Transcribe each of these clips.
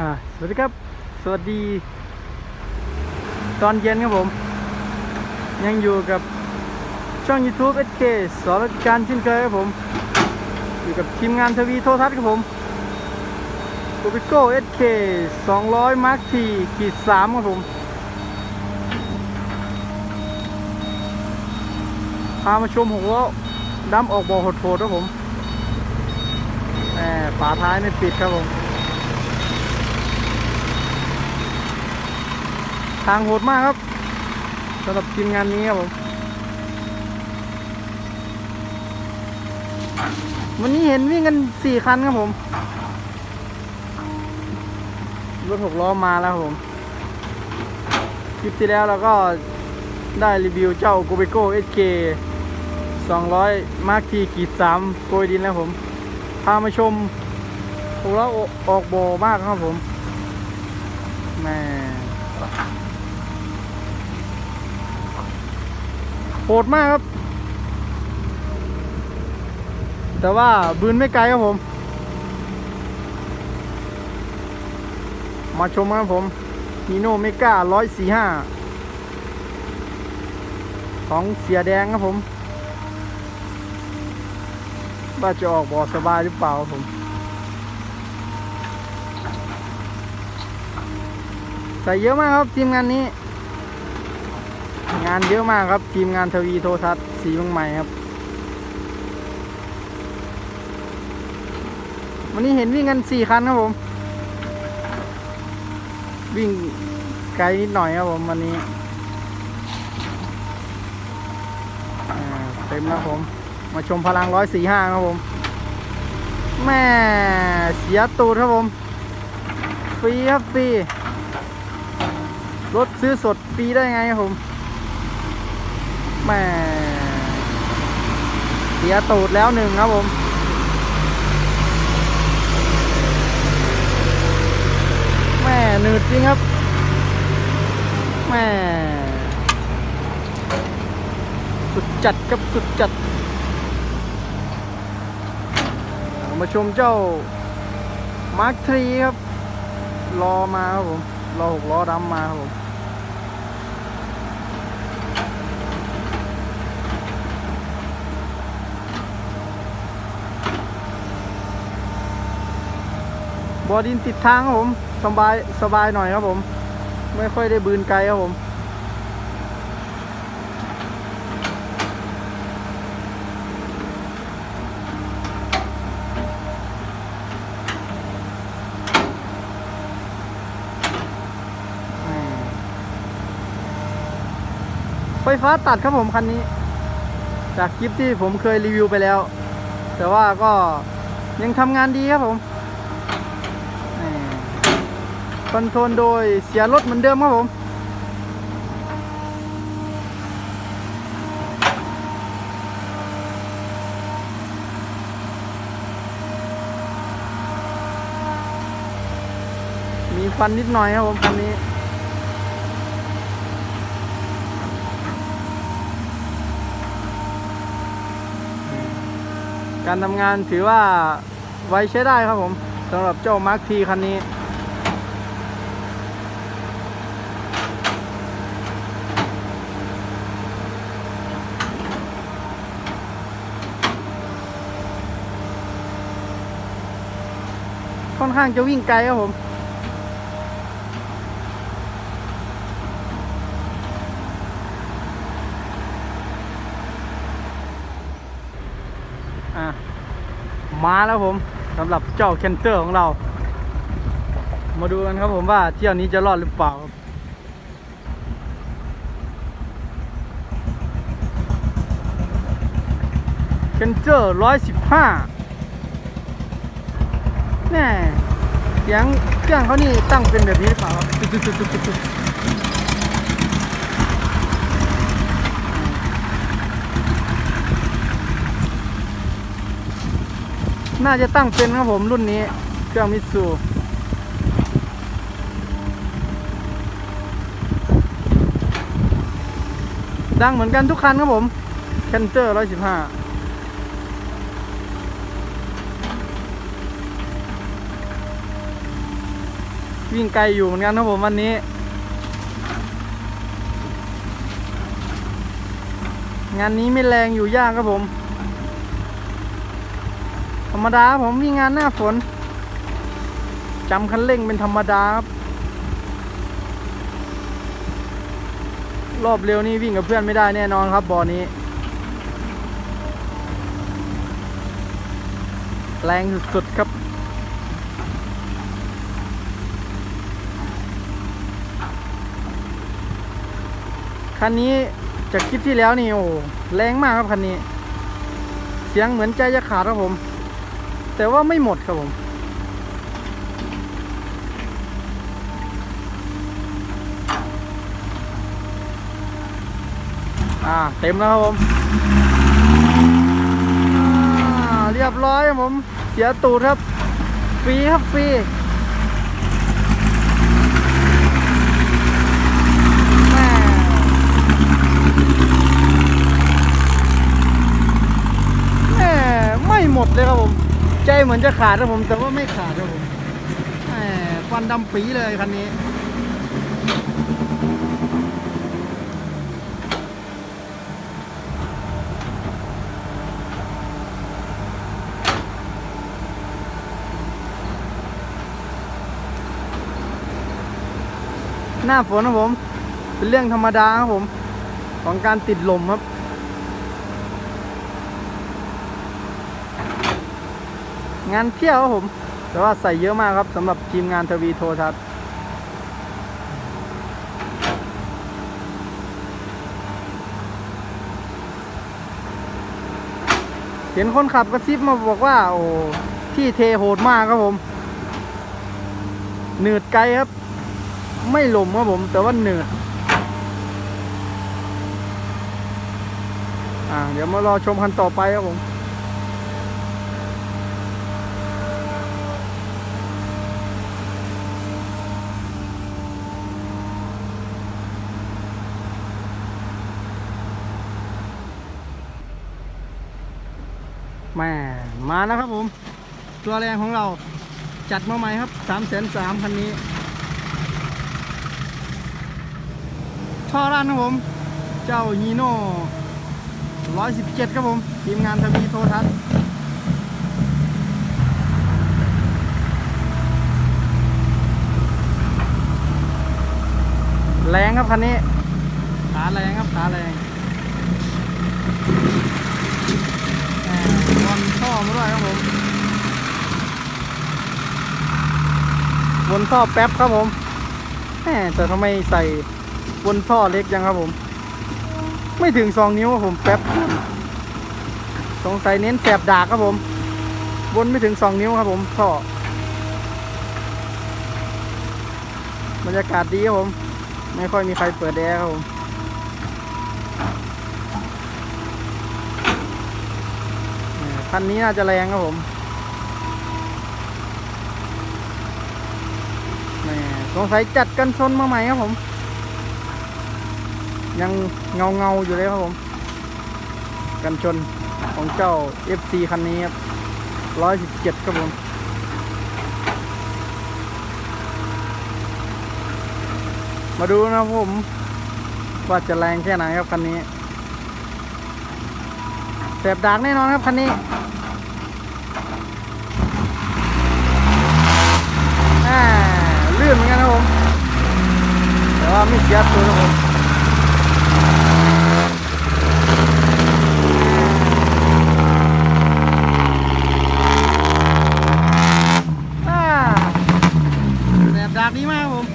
อ่าสวัสดีครับ สวัสดี ตอนเย็นครับผม ยังอยู่กับช่อง YouTube SK สอนราชการเช่นเคยครับผม อยู่กับทีมงานทวีโทรทัศน์ครับผมโกบิโก้ SK 200 Mark T ขีด3ครับผมพามาชมหกล้อดำออกบ่อหดโหดครับผมแหมฝาท้ายไม่ปิดครับผม ทางโหดมากครับสำหรับทีมงานนี้ครับผมวันนี้เห็นวิ่งกันสี่คันครับผมรถหกล้อมาแล้วครับผมคลิปที่แล้วเราก็ได้รีวิวเจ้า g o b e c o SK 200 Mark T ขีกีด3โกยดินแล้วผม พามาชมหกล้อออกโบมากครับผมแม่ โหดมากครับ แต่ว่าบืนไม่ไกลครับผม มาชมครับผมนีโนเมก้าร้อยสี่ห้าของเสียแดงครับผมว่าจะออกบอสบายหรือเปล่าครับผมใส่เยอะมากครับทีมงานนี้ งานเยอะมากครับ ทีมงานทวีโทรทัศน์สีเมืองใหม่ครับ วันนี้เห็นวิ่งกันสี่คันครับผม วิ่งไกลนิดหน่อยครับผมวันนี้เต็มแล้วผม มาชมพลังร้อยสี่ห้าครับผม แม่เสียตูดครับผม ฟรีครับฟรีรถซื้อสดฟรีได้ไงครับผม แม่เสียตูดแล้วหนึ่งครับผมแม่หนืดจริงครับแม่สุดจัดครับสุดจัด มาชมเจ้ามาร์คทรีครับรอมาครับผมรอหกล้อดำมาครับผม บอดินติดทางครับผมสบายสบายหน่อยครับผม ไม่ค่อยได้บืนไกลครับผมไฟฟ้าตัดครับผมคันนี้ จากคลิปที่ผมเคยรีวิวไปแล้ว แต่ว่าก็ยังทำงานดีครับผม ค อนโทรลโดยเสียรถเหมือนเดิมครับผมมีควันนิดหน่อยครับผมคันนี้การทำงานถือว่าไวใช้ได้ครับผมสำหรับเจ้ามาร์คทีคันนี้ อนข้างจะวิ่งไกลครับผม มาแล้วผมสำหรับเจ้าเคนเตอร์ของเรา มาดูกันครับผมว่าเที่ยวนี้จะรอดหรือเปล่าเคนเตอร์ร้อยสิบห้า แน่เสียงเครื่องเขานี่ตั้งเป็นแบบนี้หรือเปล่าครับตุ๊ดๆๆๆน่าจะตั้งเป็นครับผมรุ่นนี้ เครื่องมิตซูดังเหมือนกันทุกคันครับผมแคนเตอร์ร้อยสิบห้า วิ่งไกลอยู่เหมือนกันครับผมวันนี้ งานนี้ไม่แรงอยู่ยากครับผม ธรรมดาผมวิ่งงานหน้าฝนจำคันเร่งเป็นธรรมดาครับรอบเร็วนี่วิ่งกับเพื่อนไม่ได้แน่นอนครับบ่อนี้ แรงสุดๆครับ คันนี้จากคลิปที่แล้วนี่โอ้โหแรงมากครับคันนี้ เสียงเหมือนใจจะขาดครับผม แต่ว่าไม่หมดครับผมอ่าเต็มแล้วครับผมเรียบร้อยครับผม เสียตูดครับ ฟรีครับฟรีแม่แม่ไม่ หมดเลยครับผม ใจเหมือนจะขาดครับผม แต่ว่าไม่ขาดครับผมควันดำปีเลยคันนี้หน้าฝนครับผม เป็นเรื่องธรรมดาครับผม ของการติดลมครับ งานเที่ยวครับผม แต่ว่าใส่เยอะมากครับสำหรับทีมงานทวีโทรทัศน์เห็นคนขับกระซิบมาบอกว่า โอ้ที่เทโหดมากครับผมหนืดไกลครับ ไม่หลมครับผม แต่ว่าเหนืดอ่าเดี๋ยวมารอชมคันต่อไปครับผม แม่มาแล้วครับผม ตัวแรงของเราจัดมาใหม่ครับสามแสนสามคันนี้ ท่อร้านครับผม เจ้าฮีโน่ร้อยสิบเจ็ดครับผม ทีมงานทวีโทรทัศน์แรงครับคันนี้ ขาแรงครับขาแรง ท่อมาด้วยครับผมวนท่อแป๊บครับผมแหมแต่ทำไมใส่บนท่อเล็กยังครับผม ไม่ถึงสองนิ้วครับผมแป๊บสงสัยเน้นแสบดากครับผมบนไม่ถึงสองนิ้วครับผมท่อบรรยากาศดีครับผม ไม่ค่อยมีใครเปิดแอร์ครับผมเออ คันนี้น่าจะแรงครับผมสงสัยจัดกันชนมาใหม่ครับผม ยังเงาเงาอยู่เลยครับผม กันชนของเจ้า FC คันนี้ครับร้อยสิบเจ็ดครับผมมาดูนะครับผม ว่าจะแรงแค่ไหนครับคันนี้แสบดากแน่นอนครับคันนี้อ่าลื่นเหมือนกันครับผม แต่ว่าไม่เสียตัวครับผมแบบดากดีมากครับผม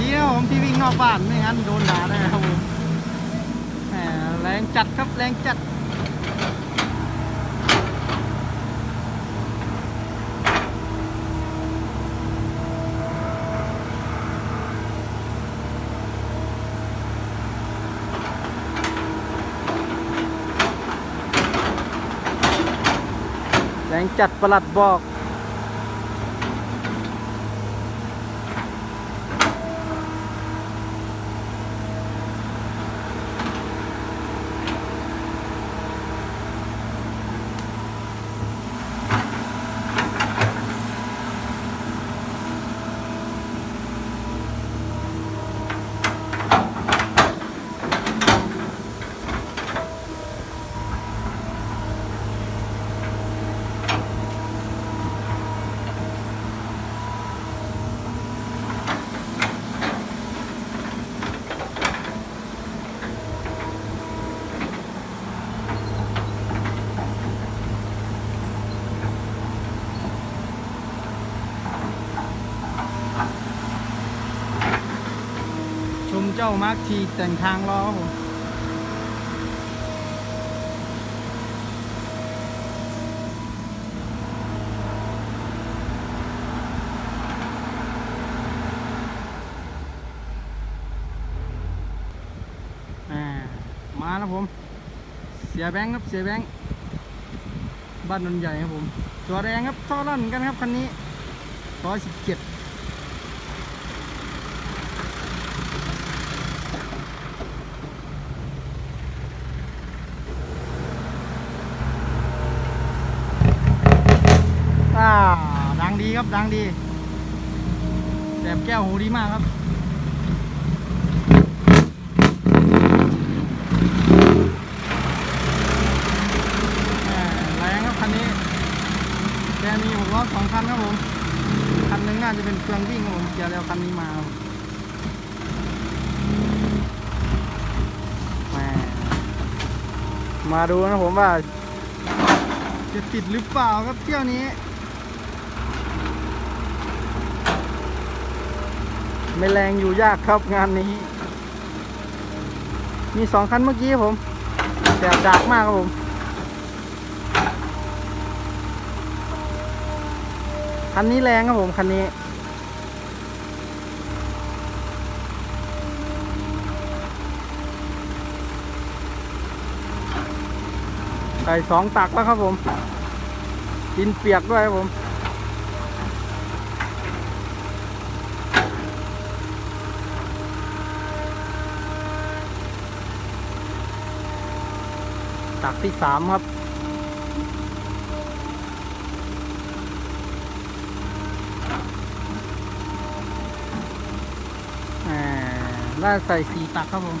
ดีครับผมที่วิ่งนอกบ้านไม่งั้นโดนด่าได้ครับผมแรงจัดครับแรงจัด ดงจัดประหลัดบอก อ เจ้ามาร์คทีแต่งทางรอครับผมอ่ามาแล้วผม เสียแบงค์ครับ เสียแบงค์ บ้านนนใหญ่ครับผม ตัวแรงครับท่อร่อนกันครับคันนี้ร้อยสิบเจ็ดอ่าดัง ดีครับดังดีแสบแก้วหูดีมากครับแรงครับคันนี้แกมีหกล้อสองคันครับผม คันหนึ่งน่าจะเป็นเครื่องวิ่งครับผมเกียร์แล้วคันนี้มาแหมมาดูนะผมว่า จะติดหรือเปล่าครับเที่ยวนี้ ไม่แรงอยู่ยากครับงานนี้ มีสองคันเมื่อกี้ผมแสบดากมากครับผมคันนี้แรงครับผมคันนี้ใส่สองตักแล้วครับผมดินเปียกด้วยครับผม ตักที่สามครับอ่าน่าใส่สีตักครับผม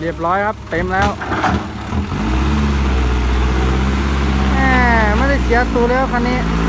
เรียบร้อยครับ เต็มแล้วแห มไม่ไ